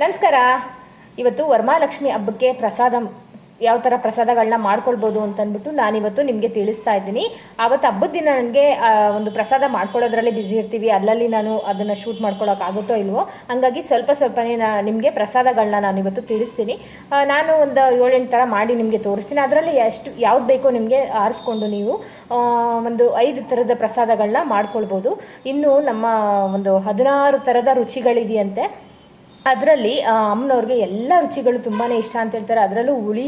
ನಮಸ್ಕಾರ. ಇವತ್ತು ವರ್ಮಾಲಕ್ಷ್ಮಿ ಹಬ್ಬಕ್ಕೆ ಪ್ರಸಾದ, ಯಾವ ಥರ ಪ್ರಸಾದಗಳನ್ನ ಮಾಡ್ಕೊಳ್ಬೋದು ಅಂತಂದ್ಬಿಟ್ಟು ನಾನಿವತ್ತು ನಿಮಗೆ ತಿಳಿಸ್ತಾ ಇದ್ದೀನಿ. ಆವತ್ತು ಹಬ್ಬದ ದಿನ ನನಗೆ ಒಂದು ಪ್ರಸಾದ ಮಾಡ್ಕೊಳ್ಳೋದ್ರಲ್ಲಿ ಬ್ಯುಸಿ ಇರ್ತೀವಿ. ಅಲ್ಲಲ್ಲಿ ನಾನು ಅದನ್ನು ಶೂಟ್ ಮಾಡ್ಕೊಳ್ಳೋಕ್ಕಾಗುತ್ತೋ ಇಲ್ವೋ, ಹಂಗಾಗಿ ಸ್ವಲ್ಪ ಸ್ವಲ್ಪನೇ ನಾ, ನಿಮಗೆ ಪ್ರಸಾದಗಳನ್ನ ನಾನು ಇವತ್ತು ತಿಳಿಸ್ತೀನಿ ನಾನು ಒಂದು ಏಳೆಂಟು ಥರ ಮಾಡಿ ನಿಮಗೆ ತೋರಿಸ್ತೀನಿ. ಅದರಲ್ಲಿ ಎಷ್ಟು, ಯಾವ್ದು ಬೇಕೋ ನಿಮಗೆ ಆರಿಸ್ಕೊಂಡು ನೀವು ಒಂದು ಐದು ಥರದ ಪ್ರಸಾದಗಳನ್ನ ಮಾಡ್ಕೊಳ್ಬೋದು. ಇನ್ನು ನಮ್ಮ ಒಂದು ಹದಿನಾರು ಥರದ ರುಚಿಗಳಿದೆಯಂತೆ ಅದರಲ್ಲಿ ಅಮ್ಮನವ್ರಿಗೆ ಎಲ್ಲ ರುಚಿಗಳು ತುಂಬಾ ಇಷ್ಟ ಅಂತ ಹೇಳ್ತಾರೆ. ಅದರಲ್ಲೂ ಹುಳಿ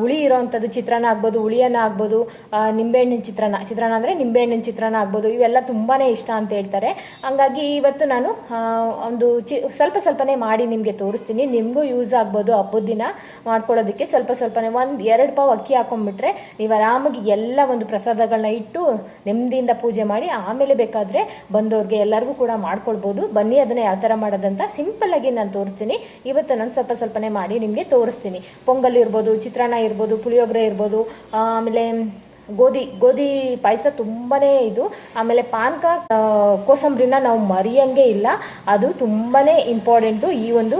ಹುಳಿ ಇರೋವಂಥದ್ದು ಚಿತ್ರಾನ್ನ ಆಗ್ಬೋದು, ಹುಳಿಯನ್ನ ಆಗ್ಬೋದು ನಿಂಬೆಹಣ್ಣಿನ ಚಿತ್ರಾನ್ನ ಚಿತ್ರಾನ್ನ ಅಂದರೆ ನಿಂಬೆಹಣ್ಣಿನ ಚಿತ್ರಾನ್ನ ಆಗ್ಬೋದು, ಇವೆಲ್ಲ ತುಂಬಾ ಇಷ್ಟ ಅಂತ ಹೇಳ್ತಾರೆ. ಹಂಗಾಗಿ ಇವತ್ತು ನಾನು ಒಂದು ಚಿ, ಸ್ವಲ್ಪ ಸ್ವಲ್ಪನೇ ಮಾಡಿ ನಿಮಗೆ ತೋರಿಸ್ತೀನಿ. ನಿಮಗೂ ಯೂಸ್ ಆಗ್ಬೋದು ಹಬ್ಬದ ದಿನ ಮಾಡ್ಕೊಳ್ಳೋದಕ್ಕೆ ಸ್ವಲ್ಪ ಸ್ವಲ್ಪನೇ, ಒಂದು ಎರಡು ಪಾವು ಅಕ್ಕಿ ಹಾಕೊಂಡ್ಬಿಟ್ರೆ ನೀವು ಆರಾಮಾಗಿ ಎಲ್ಲ ಒಂದು ಪ್ರಸಾದಗಳನ್ನ ಇಟ್ಟು ನೆಮ್ಮದಿಯಿಂದ ಪೂಜೆ ಮಾಡಿ ಆಮೇಲೆ ಬೇಕಾದರೆ ಬಂದವ್ರಿಗೆ ಎಲ್ಲರಿಗೂ ಕೂಡ ಮಾಡ್ಕೊಳ್ಬೋದು. ಬನ್ನಿ, ಅದನ್ನು ಯಾವ ಥರ ಮಾಡೋದಂತ ಸಿಂಪಲ್ ಆಗಿ ನಾನು ತೋರಿಸ್ತೀನಿ. ಇವತ್ತು ನಾನು ಸ್ವಲ್ಪ ಸ್ವಲ್ಪನೇ ಮಾಡಿ ನಿಮಗೆ ತೋರಿಸ್ತೀನಿ. ಪೊಂಗಲ್ ಇರ್ಬೋದು, ಚಿತ್ರಾನ್ನ ಇರ್ಬೋದು, ಪುಳಿಯೋಗರೆ ಇರ್ಬೋದು, ಆಮೇಲೆ ಗೋಧಿ ಗೋಧಿ ಪಾಯಸ ತುಂಬಾ ಇದು. ಆಮೇಲೆ ಪಾನಕ ಕೋಸಂಬರಿನ ನಾವು ಮರೆಯಂಗೆ ಇಲ್ಲ. ಅದು ತುಂಬಾ ಇಂಪಾರ್ಟೆಂಟು ಈ ಒಂದು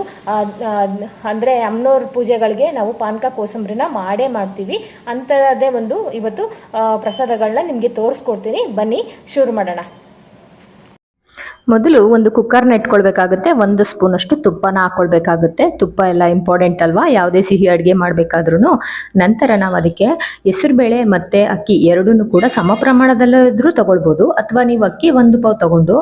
ಅಂದರೆ ಅಮ್ಮನವ್ರ ಪೂಜೆಗಳಿಗೆ ನಾವು ಪಾನಕ, ಕೋಸಂಬರಿನ ಮಾಡೇ ಮಾಡ್ತೀವಿ. ಅಂಥದ್ದೇ ಒಂದು ಇವತ್ತು ಪ್ರಸಾದಗಳನ್ನ ನಿಮಗೆ ತೋರಿಸ್ಕೊಡ್ತೀನಿ. ಬನ್ನಿ, ಶುರು ಮಾಡೋಣ. ಮೊದಲು ಒಂದು ಕುಕ್ಕರ್ನ ಇಟ್ಕೊಳ್ಬೇಕಾಗುತ್ತೆ, ಒಂದು ಸ್ಪೂನಷ್ಟು ತುಪ್ಪನ ಹಾಕೊಳ್ಬೇಕಾಗುತ್ತೆ. ತುಪ್ಪ ಎಲ್ಲ ಇಂಪಾರ್ಟೆಂಟ್ ಅಲ್ವಾ? ಯಾವುದೇ ಸಿಹಿ ಅಡುಗೆ ಮಾಡಬೇಕಾದ್ರೂ ನಂತರ ನಾವು ಅದಕ್ಕೆ ಹೆಸರುಬೇಳೆ ಮತ್ತು ಅಕ್ಕಿ ಎರಡೂ ಕೂಡ ಸಮ ಪ್ರಮಾಣದಲ್ಲಿದ್ರೂ ತಗೊಳ್ಬೋದು. ಅಥವಾ ನೀವು ಅಕ್ಕಿ ಒಂದು ಪಾವ್ ತಗೊಂಡು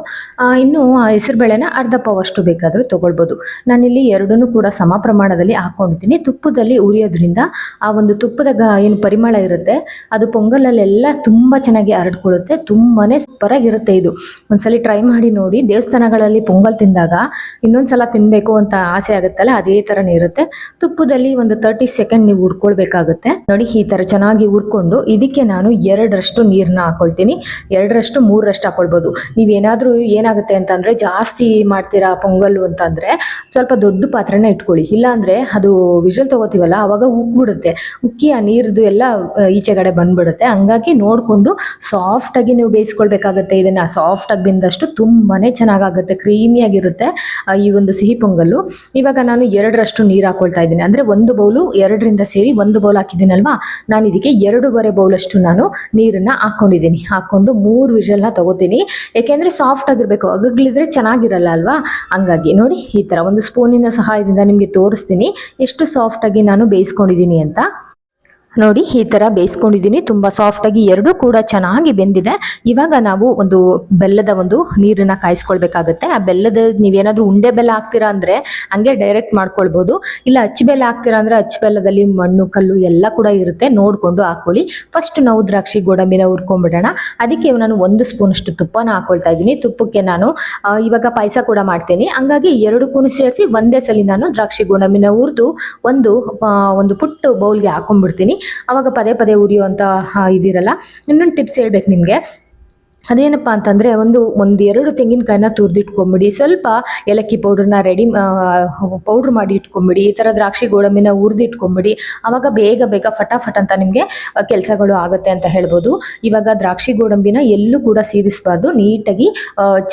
ಇನ್ನು ಹೆಸರುಬೇಳೆನ ಅರ್ಧ ಪಾವ್ ಅಷ್ಟು ಬೇಕಾದರೂ ತಗೊಳ್ಬೋದು. ನಾನಿಲ್ಲಿ ಎರಡೂ ಕೂಡ ಸಮ ಪ್ರಮಾಣದಲ್ಲಿ ಹಾಕೊಂಡಿದ್ದೀನಿ. ತುಪ್ಪದಲ್ಲಿ ಉರಿಯೋದ್ರಿಂದ ಆ ಒಂದು ತುಪ್ಪದ ಏನು ಪರಿಮಳ ಇರುತ್ತೆ, ಅದು ಪೊಂಗಲಲ್ಲೆಲ್ಲ ತುಂಬ ಚೆನ್ನಾಗಿ ಹರಡ್ಕೊಳ್ಳುತ್ತೆ. ತುಂಬಾ ಸೂಪರಾಗಿರುತ್ತೆ ಇದು. ಒಂದ್ಸಲಿ ಟ್ರೈ ಮಾಡಿ ನೋಡಿ. ದೇವಸ್ಥಾನಗಳಲ್ಲಿ ಪೊಂಗಲ್ ತಿಂದಾಗ ಇನ್ನೊಂದ್ಸಲ ತಿನ್ಬೇಕು ಅಂತ ಆಸೆ ಆಗುತ್ತಲ್ಲ, ಅದೇ ತರನೇ ಇರುತ್ತೆ. ತುಪ್ಪದಲ್ಲಿ ಒಂದು ತರ್ಟಿ ಸೆಕೆಂಡ್ ನೀವು ಹುರ್ಕೊಳ್ಬೇಕಾಗುತ್ತೆ. ನೋಡಿ, ಈ ತರ ಚೆನ್ನಾಗಿ ಹುರ್ಕೊಂಡು ಇದಕ್ಕೆ ನಾನು ಎರಡರಷ್ಟು ನೀರನ್ನ ಹಾಕೊಳ್ತೀನಿ. ಎರಡರಷ್ಟು, ಮೂರರಷ್ಟು ಹಾಕೊಳ್ಬೋದು. ನೀವೇನಾದರೂ ಏನಾಗುತ್ತೆ ಅಂತಂದ್ರೆ, ಜಾಸ್ತಿ ಮಾಡ್ತೀರಾ ಪೊಂಗಲ್ ಅಂತಂದ್ರೆ, ಸ್ವಲ್ಪ ದೊಡ್ಡ ಪಾತ್ರೆನ ಇಟ್ಕೊಳ್ಳಿ. ಇಲ್ಲಾಂದರೆ ಅದು ವಿಷಲ್ ತಗೋತೀವಲ್ಲ, ಅವಾಗ ಉಕ್ಬಿಡುತ್ತೆ ಉಕ್ಕಿ ಆ ನೀರ್ದು ಎಲ್ಲ ಈಚೆಗಡೆ ಬಂದ್ಬಿಡುತ್ತೆ. ಹಂಗಾಗಿ ನೋಡಿಕೊಂಡು ಸಾಫ್ಟಾಗಿ ನೀವು ಬೇಯಿಸ್ಕೊಳ್ಬೇಕಾಗತ್ತೆ ಇದನ್ನು. ಸಾಫ್ಟಾಗಿ ಬೆಂದಷ್ಟು ತುಂಬಾ ಚೆನ್ನಾಗಾಗುತ್ತೆ, ಕ್ರೀಮಿಯಾಗಿರುತ್ತೆ ಈ ಒಂದು ಸಿಹಿ ಪೊಂಗಲ್ಲು. ಇವಾಗ ನಾನು ಎರಡರಷ್ಟು ನೀರು ಹಾಕೊಳ್ತಾ ಇದ್ದೀನಿ. ಅಂದರೆ ಒಂದು ಬೌಲು ಎರಡರಿಂದ ಸೇರಿ ಒಂದು ಬೌಲ್ ಹಾಕಿದ್ದೀನಲ್ವಾ? ನಾನು ಇದಕ್ಕೆ ಎರಡೂವರೆ ಬೌಲಷ್ಟು ನಾನು ನೀರನ್ನು ಹಾಕ್ಕೊಂಡಿದ್ದೀನಿ ಹಾಕ್ಕೊಂಡು ಮೂರು ವಿಷಲ್ನ ತಗೋತೀನಿ. ಏಕೆಂದರೆ ಸಾಫ್ಟ್ ಆಗಿರಬೇಕು. ಅಗಗ್ಲಿದ್ರೆ ಚೆನ್ನಾಗಿರಲ್ಲ ಅಲ್ವಾ? ಹಂಗಾಗಿ ನೋಡಿ, ಈ ಥರ ಒಂದು ಸ್ಪೂನಿನ ಸಹಾಯದಿಂದ ನಿಮಗೆ ತೋರಿಸ್ತೀನಿ. ಎಷ್ಟು ಸಾಫ್ಟಾಗಿ ನಾನು ಬೇಯಿಸ್ಕೊಂಡಿದ್ದೀನಿ ಅಂತ. ನೋಡಿ, ಈ ಥರ ಬೇಯಿಸ್ಕೊಂಡಿದ್ದೀನಿ. ತುಂಬ ಸಾಫ್ಟಾಗಿ ಎರಡೂ ಕೂಡ ಚೆನ್ನಾಗಿ ಬೆಂದಿದೆ. ಇವಾಗ ನಾವು ಒಂದು ಬೆಲ್ಲದ ಒಂದು ನೀರನ್ನು ಕಾಯಿಸ್ಕೊಳ್ಬೇಕಾಗತ್ತೆ. ಆ ಬೆಲ್ಲದ ನೀವೇನಾದರೂ ಉಂಡೆ ಬೆಲ್ಲ ಹಾಕ್ತೀರಾ ಅಂದರೆ ಹಂಗೆ ಡೈರೆಕ್ಟ್ ಮಾಡ್ಕೊಳ್ಬೋದು. ಇಲ್ಲ, ಅಚ್ಚು ಬೆಲ್ಲ ಹಾಕ್ತೀರಾ ಅಂದರೆ ಅಚ್ಚಿ ಬೆಲ್ಲದಲ್ಲಿ ಮಣ್ಣು, ಕಲ್ಲು ಎಲ್ಲ ಕೂಡ ಇರುತ್ತೆ. ನೋಡಿಕೊಂಡು ಹಾಕ್ಕೊಳ್ಳಿ ಫಸ್ಟ್ ನಾವು ದ್ರಾಕ್ಷಿ ಗೋಡಂಬಿನ ಹುರ್ಕೊಂಡ್ಬಿಡೋಣ. ಅದಕ್ಕೆ ನಾನು ಒಂದು ಸ್ಪೂನಷ್ಟು ತುಪ್ಪನ ಹಾಕೊಳ್ತಾ ಇದ್ದೀನಿ. ತುಪ್ಪಕ್ಕೆ ನಾನು ಇವಾಗ ಪಾಯಸ ಕೂಡ ಮಾಡ್ತೀನಿ. ಹಂಗಾಗಿ ಎರಡಕ್ಕೂ ಸೇರಿಸಿ ಒಂದೇ ಸಲ ನಾನು ದ್ರಾಕ್ಷಿ ಗೋಡಂಬಿನ ಹುರಿದು ಒಂದು ಒಂದು ಪುಟ್ಟು ಬೌಲ್ಗೆ ಹಾಕೊಂಡ್ಬಿಡ್ತೀನಿ. ಅವಾಗ ಪದೇ ಪದೇ ಉರಿಯುವಂಥ ಆ, ಇದಿರಲ್ಲ. ಇನ್ನೊಂದು ಟಿಪ್ಸ್ ಹೇಳ್ಬೇಕು ನಿಮಗೆ. ಅದೇನಪ್ಪ ಅಂತಂದರೆ ಒಂದು ಒಂದು ಎರಡು ತೆಂಗಿನಕಾಯಿನ ತುರಿದಿಟ್ಕೊಂಬಿಡಿ. ಸ್ವಲ್ಪ ಏಲಕ್ಕಿ ಪೌಡ್ರನ್ನ ರೆಡಿ ಪೌಡ್ರ್ ಮಾಡಿ ಇಟ್ಕೊಂಬಿಡಿ. ಈ ಥರ ದ್ರಾಕ್ಷಿ ಗೋಡಂಬಿನ ಹುರಿದಿಟ್ಕೊಂಬಿಡಿ. ಆವಾಗ ಬೇಗ ಬೇಗ ಫಟಾಫಟ್ ಅಂತ ನಿಮಗೆ ಕೆಲಸಗಳು ಆಗುತ್ತೆ ಅಂತ ಹೇಳ್ಬೋದು. ಇವಾಗ ದ್ರಾಕ್ಷಿ ಗೋಡಂಬಿನ ಎಲ್ಲೂ ಕೂಡ ಸೀರಿಸಬಾರ್ದು ನೀಟಾಗಿ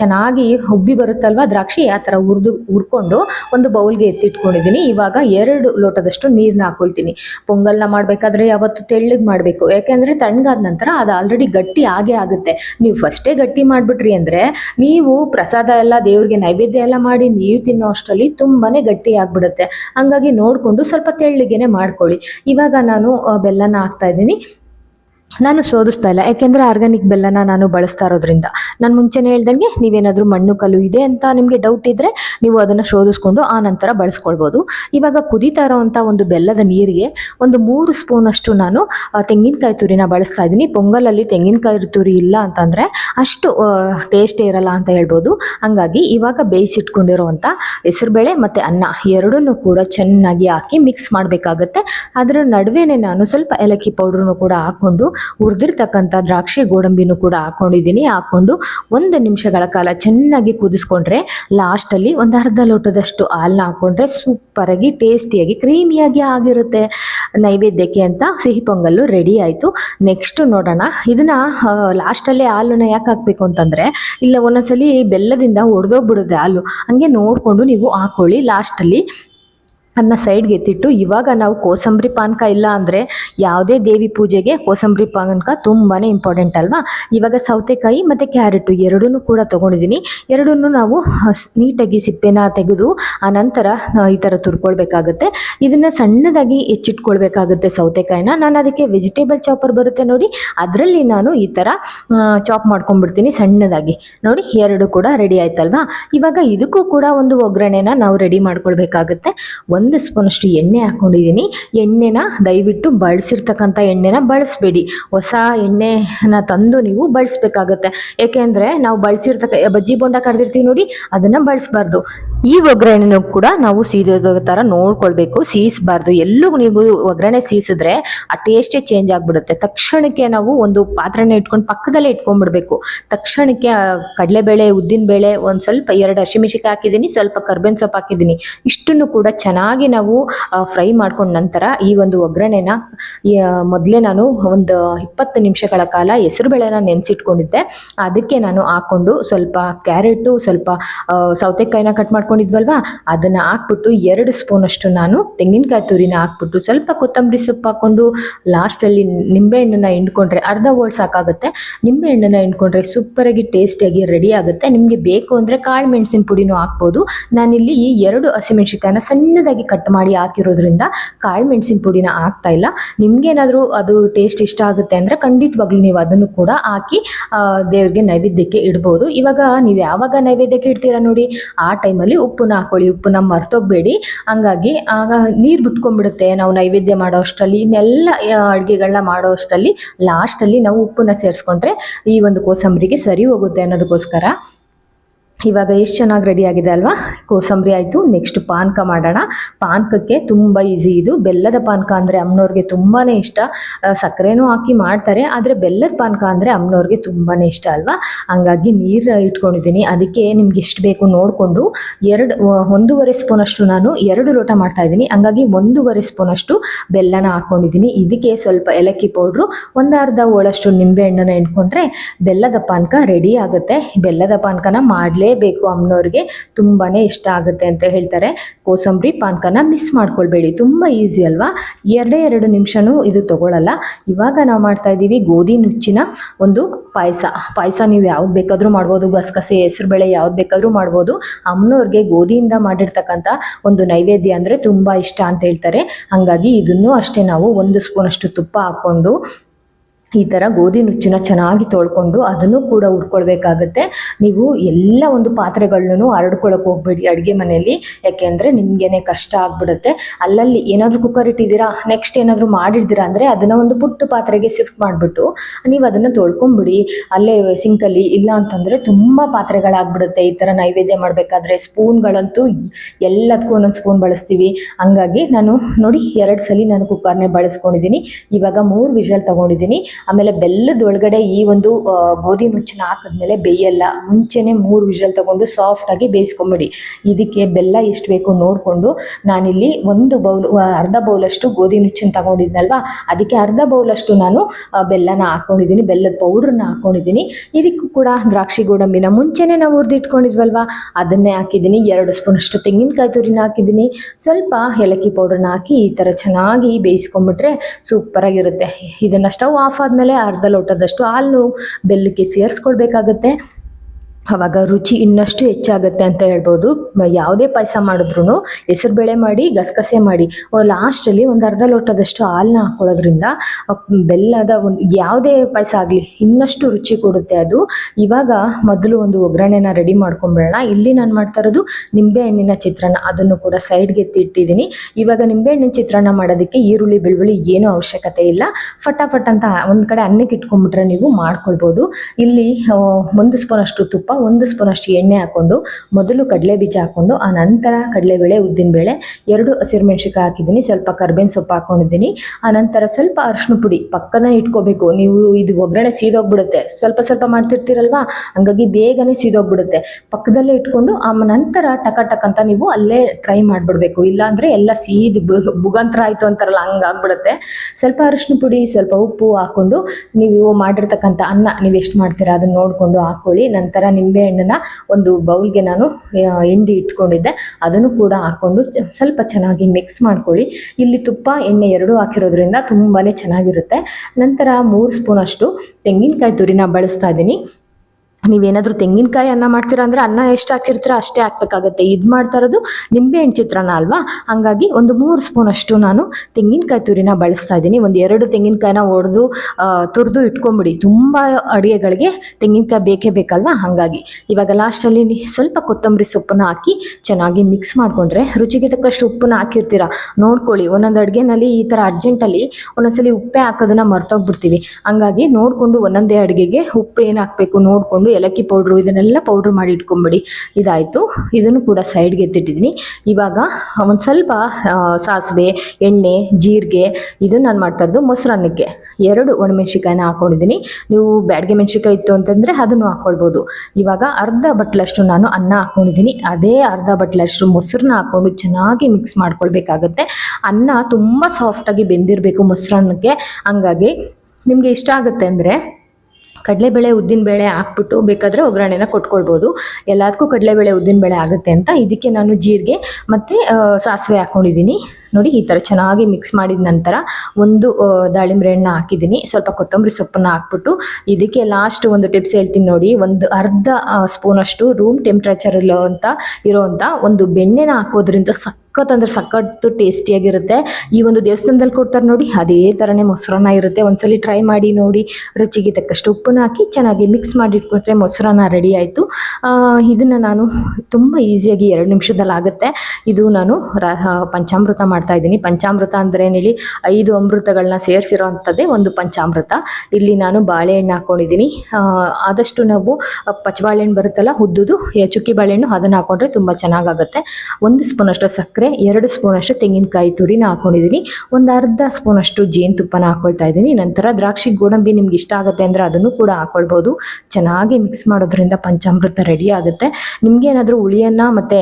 ಚೆನ್ನಾಗಿ ಹುಬ್ಬಿ ಬರುತ್ತಲ್ವ ದ್ರಾಕ್ಷಿ, ಆ ಥರ ಹುರಿದು, ಹುರ್ಕೊಂಡು ಒಂದು ಬೌಲ್ಗೆ ಎತ್ತಿಟ್ಕೊಂಡಿದ್ದೀನಿ. ಇವಾಗ ಎರಡು ಲೋಟದಷ್ಟು ನೀರನ್ನ ಹಾಕೊಳ್ತೀನಿ. ಪೊಂಗಲ್ನ ಮಾಡಬೇಕಾದ್ರೆ ಯಾವತ್ತು ತೆಳ್ಳಗೆ ಮಾಡಬೇಕು. ಯಾಕೆಂದರೆ ತಣ್ಣಗಾದ ನಂತರ ಅದು ಆಲ್ರೆಡಿ ಗಟ್ಟಿ ಆಗೇ ಆಗುತ್ತೆ. ನೀವು ಫಸ್ಟೇ ಗಟ್ಟಿ ಮಾಡಿಬಿಟ್ರಿ ಅಂದರೆ ನೀವು ಪ್ರಸಾದ ಎಲ್ಲ ದೇವ್ರಿಗೆ ನೈವೇದ್ಯ ಎಲ್ಲ ಮಾಡಿ ನೀವು ತಿನ್ನೋ ಅಷ್ಟರಲ್ಲಿ ತುಂಬಾ ಗಟ್ಟಿ ಆಗಿಬಿಡುತ್ತೆ. ಹಂಗಾಗಿ ನೋಡಿಕೊಂಡು ಸ್ವಲ್ಪ ತೆಳ್ಳಗೆನೆ ಮಾಡ್ಕೊಳ್ಳಿ. ಇವಾಗ ನಾನು ಬೆಲ್ಲನ ಹಾಕ್ತಾ ಇದ್ದೀನಿ. ನಾನು ಶೋಧಿಸ್ತಾ ಇಲ್ಲ. ಯಾಕೆಂದರೆ ಆರ್ಗ್ಯಾನಿಕ್ ಬೆಲ್ಲನ ನಾನು ಬಳಸ್ತಾ ಇರೋದ್ರಿಂದ. ನಾನು ಮುಂಚೆನೇ ಹೇಳ್ದಂಗೆ ನೀವೇನಾದರೂ ಮಣ್ಣು ಕಲ್ಲು ಇದೆ ಅಂತ ನಿಮಗೆ ಡೌಟ್ ಇದ್ದರೆ ನೀವು ಅದನ್ನು ಶೋಧಿಸ್ಕೊಂಡು ಆ ನಂತರ ಬಳಸ್ಕೊಳ್ಬೋದು. ಇವಾಗ ಕುದಿತಾ ಇರೋವಂಥ ಒಂದು ಬೆಲ್ಲದ ನೀರಿಗೆ ಒಂದು ಮೂರು ಸ್ಪೂನಷ್ಟು ನಾನು ತೆಂಗಿನಕಾಯಿ ತುರಿನ ಬಳಸ್ತಾ ಇದ್ದೀನಿ. ಪೊಂಗಲಲ್ಲಿ ತೆಂಗಿನಕಾಯಿ ತುರಿ ಇಲ್ಲ ಅಂತಂದರೆ ಅಷ್ಟು ಟೇಸ್ಟೇ ಇರಲ್ಲ ಅಂತ ಹೇಳ್ಬೋದು. ಹಂಗಾಗಿ ಇವಾಗ ಬೇಯಿಸಿಟ್ಕೊಂಡಿರೋವಂಥ ಹೆಸರುಬೇಳೆ ಮತ್ತು ಅನ್ನ ಎರಡನ್ನೂ ಕೂಡ ಚೆನ್ನಾಗಿ ಹಾಕಿ ಮಿಕ್ಸ್ ಮಾಡಬೇಕಾಗತ್ತೆ. ಅದರ ನಡುವೆನೇ ನಾನು ಸ್ವಲ್ಪ ಏಲಕ್ಕಿ ಪೌಡ್ರನ್ನು ಕೂಡ ಹಾಕ್ಕೊಂಡು ಹುರಿದಿರ್ತಕ್ಕಂಥ ದ್ರಾಕ್ಷಿ ಗೋಡಂಬಿನೂ ಕೂಡ ಹಾಕೊಂಡಿದ್ದೀನಿ. ಹಾಕೊಂಡು ಒಂದು ನಿಮಿಷಗಳ ಕಾಲ ಚೆನ್ನಾಗಿ ಕುದಿಸ್ಕೊಂಡ್ರೆ ಲಾಸ್ಟಲ್ಲಿ ಒಂದು ಅರ್ಧ ಲೋಟದಷ್ಟು ಹಾಲನ್ನ ಹಾಕೊಂಡ್ರೆ ಸೂಪರಾಗಿ ಟೇಸ್ಟಿಯಾಗಿ ಕ್ರೀಮಿಯಾಗಿ ಆಗಿರುತ್ತೆ. ನೈವೇದ್ಯಕ್ಕೆ ಅಂತ ಸಿಹಿ ಪೊಂಗಲ್ಲು ರೆಡಿ ಆಯಿತು. ನೆಕ್ಸ್ಟು ನೋಡೋಣ. ಇದನ್ನ ಲಾಸ್ಟಲ್ಲಿ ಹಾಲನ್ನ ಯಾಕೆ ಹಾಕಬೇಕು ಅಂತಂದರೆ, ಇಲ್ಲ ಒಂದೊಂದ್ಸಲಿ ಬೆಲ್ಲದಿಂದ ಒಡೆದೋಗ್ಬಿಡುತ್ತೆ ಹಾಲು. ಹಂಗೆ ನೋಡಿಕೊಂಡು ನೀವು ಹಾಕೊಳ್ಳಿ. ಲಾಸ್ಟಲ್ಲಿ ಅದನ್ನ ಸೈಡ್ಗೆ ಎತ್ತಿಟ್ಟು ಇವಾಗ ನಾವು ಕೋಸಂಬರಿ ಪಾನಕ ಇಲ್ಲ ಅಂದರೆ ಯಾವುದೇ ದೇವಿ ಪೂಜೆಗೆ ಕೋಸಂಬರಿ ಪಾನಕ ತುಂಬಾ ಇಂಪಾರ್ಟೆಂಟ್ ಅಲ್ವಾ? ಇವಾಗ ಸೌತೆಕಾಯಿ ಮತ್ತು ಕ್ಯಾರೆಟು ಎರಡೂ ಕೂಡ ತೊಗೊಂಡಿದ್ದೀನಿ ಎರಡನ್ನೂ ನಾವು ನೀಟಾಗಿ ಸಿಪ್ಪೆನ ತೆಗೆದು ಆ ನಂತರ ಈ ಥರ ತುರ್ಕೊಳ್ಬೇಕಾಗುತ್ತೆ. ಇದನ್ನು ಸಣ್ಣದಾಗಿ ಹೆಚ್ಚಿಟ್ಕೊಳ್ಬೇಕಾಗುತ್ತೆ ಸೌತೆಕಾಯಿನ. ನಾನು ಅದಕ್ಕೆ ವೆಜಿಟೇಬಲ್ ಚಾಪರ್ ಬರುತ್ತೆ ನೋಡಿ. ಅದರಲ್ಲಿ ನಾನು ಈ ಥರ ಚಾಪ್ ಮಾಡ್ಕೊಂಡ್ಬಿಡ್ತೀನಿ ಸಣ್ಣದಾಗಿ. ನೋಡಿ, ಎರಡು ಕೂಡ ರೆಡಿ ಆಯ್ತಲ್ವಾ? ಇವಾಗ ಇದಕ್ಕೂ ಕೂಡ ಒಂದು ಒಗ್ಗರಣೆನ ನಾವು ರೆಡಿ ಮಾಡ್ಕೊಳ್ಬೇಕಾಗುತ್ತೆ. ಒಂದು ಸ್ಪೂನಷ್ಟು ಎಣ್ಣೆ ಹಾಕೊಂಡಿದ್ದೀನಿ. ಎಣ್ಣೆನ ದಯವಿಟ್ಟು ಬಳಸಿರ್ತಕ್ಕಂಥ ಎಣ್ಣೆನ ಬಳಸಬೇಡಿ. ಹೊಸ ಎಣ್ಣೆನ ತಂದು ನೀವು ಬಳಸಬೇಕಾಗತ್ತೆ. ಏಕೆಂದರೆ ನಾವು ಬಳಸಿರ್ತಕ್ಕ ಬಜ್ಜಿ ಬೊಂಡ ಕರೆದಿರ್ತೀವಿ ನೋಡಿ, ಅದನ್ನು ಬಳಸಬಾರ್ದು. ಈ ಒಗ್ಗರಣೆನೂ ಕೂಡ ನಾವು ಸೀದೋ ಥರ ನೋಡ್ಕೊಳ್ಬೇಕು, ಸೀಸಬಾರ್ದು. ಎಲ್ಲೂ ನೀವು ಒಗ್ಗರಣೆ ಸೀಸಿದ್ರೆ ಆ ಟೇಸ್ಟೇ ಚೇಂಜ್ ಆಗಿಬಿಡುತ್ತೆ. ತಕ್ಷಣಕ್ಕೆ ನಾವು ಒಂದು ಪಾತ್ರೆನ ಇಟ್ಕೊಂಡು ಪಕ್ಕದಲ್ಲೇ ಇಟ್ಕೊಂಡ್ಬಿಡ್ಬೇಕು. ತಕ್ಷಣಕ್ಕೆ ಕಡಲೆಬೇಳೆ, ಉದ್ದಿನಬೇಳೆ ಒಂದು ಸ್ವಲ್ಪ ಎರಡು ಹಸಿಮೆಣಸಿಕಾಯಿ ಹಾಕಿದ್ದೀನಿ, ಸ್ವಲ್ಪ ಕರ್ಬೇವಿನ ಸೊಪ್ಪು ಹಾಕಿದ್ದೀನಿ. ಇಷ್ಟನ್ನು ಕೂಡ ಚೆನ್ನಾಗಿ ನಾವು ಫ್ರೈ ಮಾಡ್ಕೊಂಡ ನಂತರ ಈ ಒಂದು ಒಗ್ಗರಣೆನ ಮೊದಲೇ ನಾನು ಒಂದು ಇಪ್ಪತ್ತು ನಿಮಿಷಗಳ ಕಾಲ ಹೆಸರುಬೇಳೆನ ನೆನೆಸಿಟ್ಕೊಂಡಿದ್ದೆ. ಅದಕ್ಕೆ ನಾನು ಹಾಕ್ಕೊಂಡು ಸ್ವಲ್ಪ ಕ್ಯಾರೆಟು, ಸ್ವಲ್ಪ ಸೌತೆಕಾಯಿನ ಕಟ್ ಮಾಡ್ಕೊಂಡಿದ್ವಲ್ವಾ? ಅದನ್ನು ಹಾಕ್ಬಿಟ್ಟು ಎರಡು ಸ್ಪೂನಷ್ಟು ನಾನು ತೆಂಗಿನಕಾಯಿ ತುರಿನ ಹಾಕ್ಬಿಟ್ಟು ಸ್ವಲ್ಪ ಕೊತ್ತಂಬರಿ ಸೊಪ್ಪು ಹಾಕ್ಕೊಂಡು ಲಾಸ್ಟಲ್ಲಿ ನಿಂಬೆಹಣ್ಣನ್ನ ಹಿಂಡ್ಕೊಂಡ್ರೆ ಅರ್ಧ ಓಡ್ ಸಾಕಾಗುತ್ತೆ. ನಿಂಬೆಹಣ್ಣನ್ನ ಹಿಂಡ್ಕೊಂಡ್ರೆ ಸೂಪರಾಗಿ ಟೇಸ್ಟಿಯಾಗಿ ರೆಡಿ ಆಗುತ್ತೆ. ನಿಮಗೆ ಬೇಕು ಅಂದರೆ ಕಾಳು ಮೆಣಸಿನ ಪುಡಿನೂ ಹಾಕ್ಬೋದು. ನಾನಿಲ್ಲಿ ಈ ಎರಡು ಹಸಿಮೆಣಸಿಕಾಯನ್ನ ಸಣ್ಣದಾಗಿ ಕಟ್ ಮಾಡಿ ಹಾಕಿರೋದ್ರಿಂದ ಕಾಳು ಮೆಣಸಿನ ಪುಡಿನ ಹಾಕ್ತಾ ಇಲ್ಲ. ನಿಮಗೇನಾದರೂ ಅದು ಟೇಸ್ಟ್ ಇಷ್ಟ ಆಗುತ್ತೆ ಅಂದರೆ ಖಂಡಿತವಾಗ್ಲೂ ನೀವು ಅದನ್ನು ಕೂಡ ಹಾಕಿ ದೇವ್ರಿಗೆ ನೈವೇದ್ಯಕ್ಕೆ ಇಡ್ಬೋದು. ಇವಾಗ ನೀವು ಯಾವಾಗ ನೈವೇದ್ಯಕ್ಕೆ ಇಡ್ತೀರಾ ನೋಡಿ? ಆ ಟೈಮಲ್ಲಿ ಉಪ್ಪನ್ನ ಹಾಕೊಳ್ಳಿ ಉಪ್ಪನ್ನ ಮರ್ತೋಗ್ಬೇಡಿ. ಹಂಗಾಗಿ ಆಗ ನೀರು ಬಿಟ್ಕೊಂಡ್ಬಿಡುತ್ತೆ. ನಾವು ನೈವೇದ್ಯ ಮಾಡೋ ಅಷ್ಟರಲ್ಲಿ ಇನ್ನೆಲ್ಲ ಅಡುಗೆಗಳನ್ನ ಮಾಡೋ ಅಷ್ಟರಲ್ಲಿ ಲಾಸ್ಟಲ್ಲಿ ನಾವು ಉಪ್ಪನ್ನ ಸೇರಿಸ್ಕೊಂಡ್ರೆ ಈ ಒಂದು ಕೋಸಂಬರಿಗೆ ಸರಿ ಹೋಗುತ್ತೆ ಅನ್ನೋದಕ್ಕೋಸ್ಕರ. ಇವಾಗ ಎಷ್ಟು ಚೆನ್ನಾಗಿ ರೆಡಿ ಆಗಿದೆ ಅಲ್ವಾ? ಕೋಸಂಬರಿ ಆಯಿತು. ನೆಕ್ಸ್ಟ್ ಪಾನಕ ಮಾಡೋಣ. ಪಾನಕಕ್ಕೆ ತುಂಬ ಈಸಿ ಇದು. ಬೆಲ್ಲದ ಪಾನಕ ಅಂದರೆ ಅಮ್ಮನವ್ರಿಗೆ ತುಂಬಾ ಇಷ್ಟ. ಸಕ್ಕರೆನೂ ಹಾಕಿ ಮಾಡ್ತಾರೆ. ಆದರೆ ಬೆಲ್ಲದ ಪಾನಕ ಅಂದರೆ ಅಮ್ಮನವ್ರಿಗೆ ತುಂಬಾ ಇಷ್ಟ ಅಲ್ವಾ? ಹಂಗಾಗಿ ನೀರು ಇಟ್ಕೊಂಡಿದ್ದೀನಿ. ಅದಕ್ಕೆ ನಿಮ್ಗೆ ಎಷ್ಟು ಬೇಕು ನೋಡಿಕೊಂಡು. ಎರಡು ಒಂದೂವರೆ ಸ್ಪೂನಷ್ಟು ನಾನು ಎರಡು ಲೋಟ ಮಾಡ್ತಾ ಇದ್ದೀನಿ. ಹಂಗಾಗಿ ಒಂದೂವರೆ ಸ್ಪೂನಷ್ಟು ಬೆಲ್ಲನ ಹಾಕ್ಕೊಂಡಿದ್ದೀನಿ ಇದಕ್ಕೆ ಸ್ವಲ್ಪ ಏಲಕ್ಕಿ ಪೌಡ್ರು, ಒಂದು ಅರ್ಧ ಓಳಷ್ಟು ನಿಂಬೆಹಣ್ಣನ್ನ ಇಟ್ಕೊಂಡ್ರೆ ಬೆಲ್ಲದ ಪಾನಕ ರೆಡಿ ಆಗುತ್ತೆ. ಬೆಲ್ಲದ ಪಾನಕನ ಮಾಡಲೇಬೇಕು ಅಮ್ಮನವ್ರಿಗೆ ತುಂಬಾ ಇಷ್ಟ ಆಗುತ್ತೆ ಅಂತ ಹೇಳ್ತಾರೆ. ಕೋಸಂಬರಿ ಪಾನ್ಕನ ಮಿಸ್ ಮಾಡ್ಕೊಳ್ಬೇಡಿ. ತುಂಬ ಈಸಿ ಅಲ್ವಾ? ಎರಡೇ ಎರಡು ನಿಮಿಷನೂ ಇದು ತಗೊಳ್ಳಲ್ಲ ಇವಾಗ ನಾವು ಮಾಡ್ತಾ ಇದ್ದೀವಿ ಗೋಧಿ ನುಚ್ಚಿನ ಒಂದು ಪಾಯಸ. ಪಾಯಸ ನೀವು ಯಾವ್ದು ಬೇಕಾದರೂ ಮಾಡ್ಬೋದು. ಗಸಗಸೆ ಹೆಸರುಬೇಳೆ ಯಾವ್ದು ಬೇಕಾದರೂ ಮಾಡ್ಬೋದು. ಅಮ್ಮನವ್ರಿಗೆ ಗೋಧಿಯಿಂದ ಮಾಡಿರ್ತಕ್ಕಂಥ ಒಂದು ನೈವೇದ್ಯ ಅಂದರೆ ತುಂಬ ಇಷ್ಟ ಅಂತ ಹೇಳ್ತಾರೆ. ಹಾಗಾಗಿ ಇದನ್ನು ಅಷ್ಟೇ ನಾವು ಒಂದು ಸ್ಪೂನಷ್ಟು ತುಪ್ಪ ಹಾಕ್ಕೊಂಡು ಈ ಥರ ಗೋಧಿ ನುಚ್ಚನ್ನ ಚೆನ್ನಾಗಿ ತೊಳ್ಕೊಂಡು ಅದನ್ನು ಕೂಡ ಹುರ್ಕೊಳ್ಬೇಕಾಗತ್ತೆ. ನೀವು ಎಲ್ಲ ಒಂದು ಪಾತ್ರೆಗಳನ್ನೂ ಹರಡ್ಕೊಳಕ್ಕೆ ಹೋಗ್ಬೇಡಿ ಅಡುಗೆ ಮನೆಯಲ್ಲಿ. ಯಾಕೆಂದರೆ ನಿಮಗೇನೆ ಕಷ್ಟ ಆಗ್ಬಿಡುತ್ತೆ. ಅಲ್ಲಲ್ಲಿ ಏನಾದರೂ ಕುಕ್ಕರ್ ಇಟ್ಟಿದ್ದೀರಾ ನೆಕ್ಸ್ಟ್ ಏನಾದರೂ ಮಾಡಿರ್ತೀರಾ ಅಂದರೆ ಅದನ್ನು ಒಂದು ಪುಟ್ಟ ಪಾತ್ರೆಗೆ ಶಿಫ್ಟ್ ಮಾಡಿಬಿಟ್ಟು ನೀವು ಅದನ್ನು ತೊಳ್ಕೊಂಬಿಡಿ. ಅಲ್ಲೇ ಸಿಂಕಲ್ಲಿ ಇಲ್ಲ ಅಂತಂದರೆ ತುಂಬ ಪಾತ್ರೆಗಳಾಗ್ಬಿಡುತ್ತೆ. ಈ ಥರ ನೈವೇದ್ಯ ಮಾಡಬೇಕಾದ್ರೆ ಸ್ಪೂನ್ಗಳಂತೂ ಎಲ್ಲದಕ್ಕೂ ಒಂದೊಂದು ಸ್ಪೂನ್ ಬಳಸ್ತೀವಿ. ಹಂಗಾಗಿ ನಾನು ನೋಡಿ ಎರಡು ಸಲ ನಾನು ಕುಕ್ಕರ್ನೇ ಬಳಸ್ಕೊಂಡಿದ್ದೀನಿ. ಇವಾಗ ಮೂರು ವಿಷಲ್ ತೊಗೊಂಡಿದ್ದೀನಿ. ಆಮೇಲೆ ಬೆಲ್ಲದ ಒಳಗಡೆ ಈ ಒಂದು ಗೋಧಿ ನುಚ್ಚನ್ನ ಹಾಕಿದ್ಮೇಲೆ ಬೇಯಲ್ಲ. ಮುಂಚೆನೆ ಮೂರು ವಿಷಲ್ ತಗೊಂಡು ಸಾಫ್ಟಾಗಿ ಬೇಯಿಸ್ಕೊಂಬಿಡಿ. ಇದಕ್ಕೆ ಬೆಲ್ಲ ಎಷ್ಟು ಬೇಕು ನೋಡಿಕೊಂಡು ನಾನಿಲ್ಲಿ ಒಂದು ಬೌಲ್ ಅರ್ಧ ಬೌಲಷ್ಟು ಗೋಧಿ ನುಚ್ಚನ್ನ ತಗೊಂಡಿದ್ನಲ್ವಾ? ಅದಕ್ಕೆ ಅರ್ಧ ಬೌಲಷ್ಟು ನಾನು ಬೆಲ್ಲನ ಹಾಕೊಂಡಿದ್ದೀನಿ, ಬೆಲ್ಲದ ಪೌಡ್ರನ್ನ ಹಾಕೊಂಡಿದ್ದೀನಿ. ಇದಕ್ಕೂ ಕೂಡ ದ್ರಾಕ್ಷಿ ಗೋಡಂಬಿನ ಮುಂಚೆನೇ ನಾವು ಹುರಿದಿಟ್ಕೊಂಡಿದ್ವಲ್ವಾ ಅದನ್ನೇ ಹಾಕಿದ್ದೀನಿ. ಎರಡು ಸ್ಪೂನಷ್ಟು ತೆಂಗಿನಕಾಯಿ ತುರಿನ ಹಾಕಿದ್ದೀನಿ. ಸ್ವಲ್ಪ ಏಲಕ್ಕಿ ಪೌಡ್ರನ್ನ ಹಾಕಿ ಈ ಥರ ಚೆನ್ನಾಗಿ ಬೇಯಿಸ್ಕೊಂಬಿಟ್ರೆ ಸೂಪರಾಗಿರುತ್ತೆ. ಇದನ್ನು ಸ್ಟವ್ ಆಫ್ ಆದಮೇಲೆ ಅರ್ಧ ಲೋಟದಷ್ಟು ಹಾಲು ಬೆಲ್ಲಕ್ಕೆ ಸೇರಿಸ್ಕೊಳ್ಬೇಕಾಗತ್ತೆ. ಆವಾಗ ರುಚಿ ಇನ್ನಷ್ಟು ಹೆಚ್ಚಾಗುತ್ತೆ ಅಂತ ಹೇಳ್ಬೋದು. ಯಾವುದೇ ಪಾಯಸ ಮಾಡಿದ್ರು ಹೆಸರುಬೇಳೆ ಮಾಡಿ, ಗಸಗಸೆ ಮಾಡಿ ಲಾಸ್ಟಲ್ಲಿ ಒಂದು ಅರ್ಧ ಲೋಟದಷ್ಟು ಹಾಲನ್ನ ಹಾಕೊಳ್ಳೋದ್ರಿಂದ ಬೆಲ್ಲದ ಒಂದು ಯಾವುದೇ ಪಾಯಸ ಆಗಲಿ, ಇನ್ನಷ್ಟು ರುಚಿ ಕೊಡುತ್ತೆ ಅದು. ಇವಾಗ ಮೊದಲು ಒಂದು ಒಗ್ಗರಣೆನ ರೆಡಿ ಮಾಡ್ಕೊಂಬಿಡೋಣ ಇಲ್ಲಿ ನಾನು ಮಾಡ್ತಾ ಇರೋದು ನಿಂಬೆಹಣ್ಣಿನ ಚಿತ್ರಾನ್ನ. ಅದನ್ನು ಕೂಡ ಸೈಡ್ಗೆ ಎತ್ತಿಟ್ಟಿದ್ದೀನಿ ಇವಾಗ ನಿಂಬೆಹಣ್ಣಿನ ಚಿತ್ರಾನ್ನ ಮಾಡೋದಕ್ಕೆ ಈರುಳ್ಳಿ, ಬೆಳ್ಳುಳ್ಳಿ ಏನೂ ಅವಶ್ಯಕತೆ ಇಲ್ಲ. ಫಟಾಫಟ್ ಅಂತ ಒಂದು ಕಡೆ ಅನ್ನಕ್ಕೆ ಇಟ್ಕೊಂಡ್ಬಿಟ್ರೆ ನೀವು ಮಾಡ್ಕೊಳ್ಬೋದು. ಇಲ್ಲಿ ಒಂದು ಸ್ಪೂನ್ ಅಷ್ಟು ತುಪ್ಪ ಒಂದು ಸ್ಪೂನಷ್ಟು ಎಣ್ಣೆ ಹಾಕ್ಕೊಂಡು ಮೊದಲು ಕಡಲೆ ಬೀಜ ಹಾಕ್ಕೊಂಡು ಆ ನಂತರ ಕಡಲೆಬೇಳೆ ಉದ್ದಿನಬೇಳೆ ಎರಡು ಹಸಿರು ಮೆಣಸಿಕಾಯಿ ಹಾಕಿದ್ದೀನಿ. ಸ್ವಲ್ಪ ಕರ್ಬೇವಿನ ಸೊಪ್ಪು ಹಾಕ್ಕೊಂಡಿದ್ದೀನಿ ಆ ನಂತರ ಸ್ವಲ್ಪ ಅರಿಶಿನ ಪುಡಿ ಪಕ್ಕದ ಇಟ್ಕೋಬೇಕು. ನೀವು ಇದು ಒಗ್ಗರಣೆ ಸೀದೋಗ್ಬಿಡುತ್ತೆ. ಸ್ವಲ್ಪ ಸ್ವಲ್ಪ ಮಾಡ್ತಿರ್ತೀರಲ್ವಾ? ಹಂಗಾಗಿ ಬೇಗನೆ ಸೀದೋಗ್ಬಿಡುತ್ತೆ. ಪಕ್ಕದಲ್ಲೇ ಇಟ್ಕೊಂಡು, ಆ ನಂತರ ಟಕ ಟಕ್ ಅಂತ ನೀವು ಅಲ್ಲೇ ಟ್ರೈ ಮಾಡಿಬಿಡ್ಬೇಕು. ಇಲ್ಲಾಂದರೆ ಎಲ್ಲ ಸೀದ್ ಭುಗಂತರ ಆಯಿತು ಅಂತಾರಲ್ಲ ಹಂಗಾಗ್ಬಿಡುತ್ತೆ ಸ್ವಲ್ಪ ಅರಿಶಿನ ಪುಡಿ, ಸ್ವಲ್ಪ ಉಪ್ಪು ಹಾಕ್ಕೊಂಡು ನೀವು ಮಾಡಿರ್ತಕ್ಕಂಥ ಅನ್ನ ನೀವು ಎಷ್ಟು ಮಾಡ್ತೀರಾ ಅದನ್ನ ನೋಡಿಕೊಂಡು ಹಾಕ್ಕೊಳ್ಳಿ ನಂತರ ನಿಂಬೆ ಹಣ್ಣನ್ನ ಒಂದು ಬೌಲ್ಗೆ ನಾನು ಹಿಂಡಿ ಇಟ್ಕೊಂಡಿದ್ದೆ. ಅದನ್ನು ಕೂಡ ಹಾಕೊಂಡು ಸ್ವಲ್ಪ ಚೆನ್ನಾಗಿ ಮಿಕ್ಸ್ ಮಾಡ್ಕೊಳ್ಳಿ. ಇಲ್ಲಿ ತುಪ್ಪ, ಎಣ್ಣೆ ಎರಡೂ ಹಾಕಿರೋದ್ರಿಂದ ತುಂಬಾ ಚೆನ್ನಾಗಿರುತ್ತೆ. ನಂತರ ಮೂರು ಸ್ಪೂನಷ್ಟು ತೆಂಗಿನಕಾಯಿ ತುರಿನ ಬಳಸ್ತಾ ಇದ್ದೀನಿ. ನೀವೇನಾದರೂ ತೆಂಗಿನಕಾಯಿ ಅನ್ನ ಮಾಡ್ತೀರಾ ಅಂದರೆ ಅನ್ನ ಎಷ್ಟು ಹಾಕಿರ್ತೀರ ಅಷ್ಟೇ ಹಾಕ್ಬೇಕಾಗತ್ತೆ. ಇದು ಮಾಡ್ತಾ ಇರೋದು ನಿಂಬೆಹಣ್ಣು ಚಿತ್ರಾನ್ನ ಅಲ್ವಾ? ಹಂಗಾಗಿ ಒಂದು ಮೂರು ಸ್ಪೂನ್ ಅಷ್ಟು ನಾನು ತೆಂಗಿನಕಾಯಿ ತುರಿನ ಬಳಸ್ತಾ ಇದ್ದೀನಿ. ಒಂದು ಎರಡು ತೆಂಗಿನಕಾಯಿನ ಒಡೆದು ತುರಿದು ಇಟ್ಕೊಂಬಿಡಿ. ತುಂಬ ಅಡುಗೆಗಳಿಗೆ ತೆಂಗಿನಕಾಯಿ ಬೇಕೇ ಬೇಕಲ್ವಾ? ಹಾಗಾಗಿ ಇವಾಗ ಲಾಸ್ಟಲ್ಲಿ ಸ್ವಲ್ಪ ಕೊತ್ತಂಬರಿ ಸೊಪ್ಪನ್ನ ಹಾಕಿ ಚೆನ್ನಾಗಿ ಮಿಕ್ಸ್ ಮಾಡಿಕೊಂಡ್ರೆ ರುಚಿಗೆ ತಕ್ಕಷ್ಟು ಉಪ್ಪನ್ನ ಹಾಕಿರ್ತೀರ? ನೋಡ್ಕೊಳ್ಳಿ. ಒಂದೊಂದು ಅಡುಗೆನಲ್ಲಿ ಈ ಥರ ಅರ್ಜೆಂಟಲ್ಲಿ ಒಂದೊಂದ್ಸಲಿ ಉಪ್ಪೇ ಹಾಕೋದನ್ನ ಮರ್ತೋಗ್ಬಿಡ್ತೀವಿ. ಹಂಗಾಗಿ ನೋಡಿಕೊಂಡು ಒಂದೊಂದೇ ಅಡುಗೆಗೆ ಉಪ್ಪು ಏನು ಹಾಕಬೇಕು ನೋಡಿಕೊಂಡು ಏಲಕ್ಕಿ ಪೌಡ್ರು ಇದನ್ನೆಲ್ಲ ಪೌಡ್ರ್ ಮಾಡಿ ಇಟ್ಕೊಂಬಿಡಿ. ಇದಾಯಿತು. ಇದನ್ನು ಕೂಡ ಸೈಡ್ಗೆ ಎತ್ತಿಟ್ಟಿದ್ದೀನಿ. ಇವಾಗ ಒಂದು ಸ್ವಲ್ಪ ಸಾಸಿವೆ, ಎಣ್ಣೆ, ಜೀರಿಗೆ ಇದನ್ನು ನಾನು ಮಾಡ್ತಾ ಇರೋದು ಮೊಸರನ್ನಕ್ಕೆ. ಎರಡು ಒಣಮೆಣ್ಸಿಕಾಯಿನ ಹಾಕೊಂಡಿದ್ದೀನಿ. ನೀವು ಬ್ಯಾಡ್ಗೆ ಮೆಣಸಿಕಾಯಿ ಇತ್ತು ಅಂತಂದರೆ ಅದನ್ನು ಹಾಕ್ಕೊಳ್ಬೋದು ಇವಾಗ ಅರ್ಧ ಬಟ್ಲಷ್ಟು ನಾನು ಅನ್ನ ಹಾಕೊಂಡಿದ್ದೀನಿ. ಅದೇ ಅರ್ಧ ಬಟ್ಲಷ್ಟು ಮೊಸರನ್ನ ಹಾಕ್ಕೊಂಡು ಚೆನ್ನಾಗಿ ಮಿಕ್ಸ್ ಮಾಡ್ಕೊಳ್ಬೇಕಾಗತ್ತೆ. ಅನ್ನ ತುಂಬ ಸಾಫ್ಟಾಗಿ ಬೆಂದಿರಬೇಕು ಮೊಸರನ್ನಕ್ಕೆ. ಹಂಗಾಗಿ ನಿಮಗೆ ಇಷ್ಟ ಆಗುತ್ತೆ ಅಂದರೆ ಕಡಲೆಬೇಳೆ ಉದ್ದಿನಬೇಳೆ ಹಾಕ್ಬಿಟ್ಟು ಬೇಕಾದರೆ ಒಗ್ಗರಣೆನ ಕೊಟ್ಕೊಳ್ಬೋದು. ಎಲ್ಲದಕ್ಕೂ ಕಡಲೆಬೇಳೆ ಉದ್ದಿನಬೇಳೆ ಆಗುತ್ತೆ ಅಂತ. ಇದಕ್ಕೆ ನಾನು ಜೀರಿಗೆ ಮತ್ತು ಸಾಸಿವೆ ಹಾಕ್ಕೊಂಡಿದ್ದೀನಿ ನೋಡಿ ಈ ಥರ ಚೆನ್ನಾಗಿ ಮಿಕ್ಸ್ ಮಾಡಿದ ನಂತರ ಒಂದು ದಾಳಿಂಬೆ ಹಣ್ಣು ಹಾಕಿದ್ದೀನಿ. ಸ್ವಲ್ಪ ಕೊತ್ತಂಬರಿ ಸೊಪ್ಪನ್ನು ಹಾಕ್ಬಿಟ್ಟು ಇದಕ್ಕೆ ಲಾಸ್ಟ್ ಒಂದು ಟಿಪ್ಸ್ ಹೇಳ್ತೀನಿ ನೋಡಿ. ಒಂದು ಅರ್ಧ ಸ್ಪೂನಷ್ಟು ರೂಮ್ ಟೆಂಪ್ರೇಚರ್ ಅಂತ ಇರೋವಂಥ ಒಂದು ಬೆಣ್ಣೆನ ಹಾಕೋದ್ರಿಂದ ಸಖತ್ ಅಂದರೆ ಸಖತ್ತು ಟೇಸ್ಟಿಯಾಗಿರುತ್ತೆ ಈ ಒಂದು ದೇವಸ್ಥಾನದಲ್ಲಿ ಕೊಡ್ತಾರೆ ನೋಡಿ, ಅದೇ ಥರನೇ ಮೊಸರನ್ನ ಇರುತ್ತೆ. ಒಂದ್ಸಲಿ ಟ್ರೈ ಮಾಡಿ ನೋಡಿ. ರುಚಿಗೆ ತಕ್ಕಷ್ಟು ಉಪ್ಪನ್ನು ಹಾಕಿ ಚೆನ್ನಾಗಿ ಮಿಕ್ಸ್ ಮಾಡಿಟ್ಕೊಟ್ರೆ ಮೊಸರನ್ನ ರೆಡಿ ಆಯಿತು. ಇದನ್ನು ನಾನು ತುಂಬ ಈಸಿಯಾಗಿ ಎರಡು ನಿಮಿಷದಲ್ಲಿ ಆಗುತ್ತೆ. ಇದು ನಾನು ಪಂಚಾಮೃತ ಮಾಡ್ತಾ ಇದ್ದೀನಿ. ಪಂಚಾಮೃತ ಅಂದರೆ ಏನೇಳಿ ಐದು ಅಮೃತಗಳನ್ನ ಸೇರಿಸಿರೋ ಅಂಥದ್ದೇ ಒಂದು ಪಂಚಾಮೃತ. ಇಲ್ಲಿ ನಾನು ಬಾಳೆಹಣ್ಣು ಹಾಕೊಂಡಿದ್ದೀನಿ. ಆದಷ್ಟು ನಾವು ಪಚ್ಚಬಾಳೆಹಣ್ಣು ಬರುತ್ತಲ್ಲ ಉದ್ದುದು ಎ- ಚುಕ್ಕಿ ಬಾಳೆಹಣ್ಣು ಅದನ್ನು ಹಾಕ್ಕೊಂಡ್ರೆ ತುಂಬ ಚೆನ್ನಾಗಾಗುತ್ತೆ. ಒಂದು ಸ್ಪೂನಷ್ಟು ಸಕ್ಕರೆ, ಎರಡು ಸ್ಪೂನಷ್ಟು ತೆಂಗಿನಕಾಯಿ ತುರಿನ ಹಾಕೊಂಡಿದ್ದೀನಿ. ಒಂದು ಅರ್ಧ ಸ್ಪೂನಷ್ಟು ಜೇನುತುಪ್ಪನ ಹಾಕೊಳ್ತಾ ಇದ್ದೀನಿ. ನಂತರ ದ್ರಾಕ್ಷಿ ಗೋಡಂಬಿ ನಿಮ್ಗೆ ಇಷ್ಟ ಆಗುತ್ತೆ ಅಂದರೆ ಅದನ್ನು ಕೂಡ ಹಾಕ್ಕೊಳ್ಬೋದು ಚೆನ್ನಾಗಿ ಮಿಕ್ಸ್ ಮಾಡೋದ್ರಿಂದ ಪಂಚಾಮೃತ ರೆಡಿ ಆಗುತ್ತೆ. ನಿಮಗೇನಾದರೂ ಹುಳಿಯನ್ನ ಮತ್ತು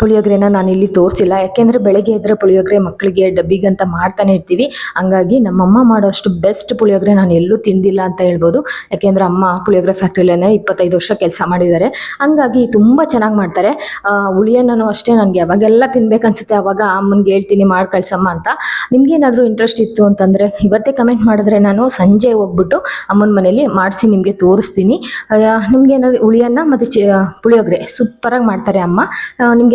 ಪುಳಿಯೋಗರೆನ ಇಲ್ಲಿ ತೋರಿಸಿಲ್ಲ. ಯಾಕೆಂದರೆ ಬೆಳಗ್ಗೆ ಎದ್ರೆ ಪುಳಿಯೋಗರೆ ಮಕ್ಕಳಿಗೆ ಡಬ್ಬಿಗಂತ ಮಾಡ್ತಾನೆ ಇರ್ತೀವಿ. ಹಂಗಾಗಿ ನಮ್ಮಮ್ಮ ಮಾಡೋಷ್ಟು ಬೆಸ್ಟ್ ಪುಳಿಯೋಗರೆ ನಾನು ಎಲ್ಲೂ ತಿಂದಿಲ್ಲ ಅಂತ ಹೇಳ್ಬೋದು. ಯಾಕೆಂದರೆ ಅಮ್ಮ ಪುಳಿಯೋಗರೆ ಫ್ಯಾಕ್ಟ್ರಿಲೇ ಇಪ್ಪತ್ತೈದು ವರ್ಷ ಕೆಲಸ ಮಾಡಿದ್ದಾರೆ. ಹಂಗಾಗಿ ತುಂಬ ಚೆನ್ನಾಗಿ ಮಾಡ್ತಾರೆ. ಹುಳಿಯನ್ನೂ ಅಷ್ಟೇ ನನಗೆ ಅವಾಗೆಲ್ಲ ತಿನ್ಬೇಕನ್ಸುತ್ತೆ ಅವಾಗ ಅಮ್ಮನಿಗೆ ಹೇಳ್ತೀನಿ ಮಾಡಿ ಕಳ್ಸಮ್ಮ ಅಂತ. ನಿಮಗೇನಾದರೂ ಇಂಟ್ರೆಸ್ಟ್ ಇತ್ತು ಅಂತಂದರೆ ಇವತ್ತೇ ಕಮೆಂಟ್ ಮಾಡಿದ್ರೆ ನಾನು ಸಂಜೆ ಹೋಗ್ಬಿಟ್ಟು ಅಮ್ಮನ ಮನೇಲಿ ಮಾಡಿಸಿ ನಿಮಗೆ ತೋರಿಸ್ತೀನಿ. ನಿಮಗೇನಾದ್ರು ಹುಳಿಯನ್ನು ಮತ್ತು ಚಿ, ಪುಳಿಯೋಗರೆ ಸೂಪರಾಗಿ ಮಾಡ್ತಾರೆ ಅಮ್ಮ.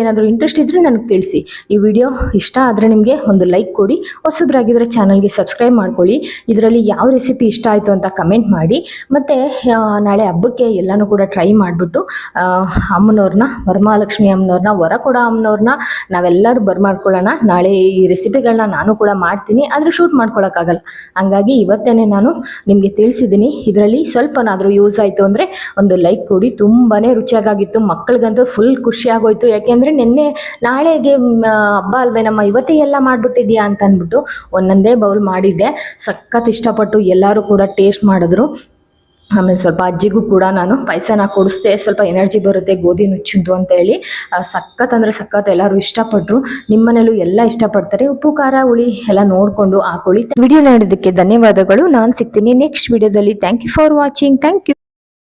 ನಿಮ್ಗೇನಾದರೂ ಇಂಟ್ರೆಸ್ಟ್ ಇದ್ದರೆ ನನಗೆ ತಿಳಿಸಿ. ಈ ವಿಡಿಯೋ ಇಷ್ಟ ಆದರೆ ನಿಮಗೆ ಒಂದು ಲೈಕ್ ಕೊಡಿ ಹೊಸದ್ರಾಗಿದ್ದರೆ ಚಾನಲ್ಗೆ ಸಬ್ಸ್ಕ್ರೈಬ್ ಮಾಡ್ಕೊಳ್ಳಿ. ಇದರಲ್ಲಿ ಯಾವ ರೆಸಿಪಿ ಇಷ್ಟ ಆಯಿತು ಅಂತ ಕಮೆಂಟ್ ಮಾಡಿ. ಮತ್ತು ನಾಳೆ ಹಬ್ಬಕ್ಕೆ ಎಲ್ಲನೂ ಕೂಡ ಟ್ರೈ ಮಾಡಿಬಿಟ್ಟು ಅಮ್ಮನವ್ರನ್ನ, ವರಮಹಾಲಕ್ಷ್ಮಿ ಅಮ್ಮನವ್ರನ್ನ, ವರ ಕೊಡ ಅಮ್ಮನವ್ರನ್ನ ನಾವೆಲ್ಲರೂ ಬರ್ಮಾಡ್ಕೊಳ್ಳೋಣ. ನಾಳೆ ಈ ರೆಸಿಪಿಗಳನ್ನ ನಾನು ಕೂಡ ಮಾಡ್ತೀನಿ. ಆದರೆ ಶೂಟ್ ಮಾಡ್ಕೊಳಕ್ಕಾಗಲ್ಲ. ಹಂಗಾಗಿ ಇವತ್ತೇ ನಾನು ನಿಮಗೆ ತಿಳಿಸಿದ್ದೀನಿ. ಇದರಲ್ಲಿ ಸ್ವಲ್ಪನಾದರೂ ಯೂಸ್ ಆಯಿತು ಅಂದರೆ ಒಂದು ಲೈಕ್ ಕೊಡಿ. ತುಂಬಾ ರುಚಿಯಾಗಿತ್ತು ಮಕ್ಕಳಿಗಂತೂ ಫುಲ್ ಖುಷಿ ಆಗೋಯ್ತು ಯಾಕೆಂದರೆ ನಿನ್ನೆ ನಾಳೆಗೆ ಹಬ್ಬ ಅಲ್ವೇನಮ್ಮ ಇವತ್ತೇ ಎಲ್ಲ ಮಾಡ್ಬಿಟ್ಟಿದ್ಯಾ ಅಂತ ಅಂದ್ಬಿಟ್ಟು ಒಂದೊಂದೇ ಬೌಲ್ ಮಾಡಿದ್ದೆ. ಸಖತ್ ಇಷ್ಟಪಟ್ಟು ಎಲ್ಲರೂ ಕೂಡ ಟೇಸ್ಟ್ ಮಾಡಿದ್ರು. ಆಮೇಲೆ ಸ್ವಲ್ಪ ಅಜ್ಜಿಗೂ ಕೂಡ ನಾನು ಪಾಯಸನ ಕೊಡಿಸ್ದೆ. ಸ್ವಲ್ಪ ಎನರ್ಜಿ ಬರುತ್ತೆ, ಗೋಧಿ ನುಚ್ಚಿದ್ದು ಅಂತ ಹೇಳಿ. ಸಖತ್ ಅಂದರೆ ಸಖತ್ ಎಲ್ಲರೂ ಇಷ್ಟಪಟ್ಟರು ನಿಮ್ಮ ಮನೇಲೂ ಎಲ್ಲ ಇಷ್ಟಪಡ್ತಾರೆ. ಉಪ್ಪು, ಖಾರ, ಹುಳಿ ಎಲ್ಲ ನೋಡಿಕೊಂಡು ಹಾಕೊಳ್ಳಿ. ವಿಡಿಯೋ ನೋಡೋದಕ್ಕೆ ಧನ್ಯವಾದಗಳು. ನಾನು ಸಿಗ್ತೀನಿ ನೆಕ್ಸ್ಟ್ ವಿಡಿಯೋದಲ್ಲಿ thank you for watching thank you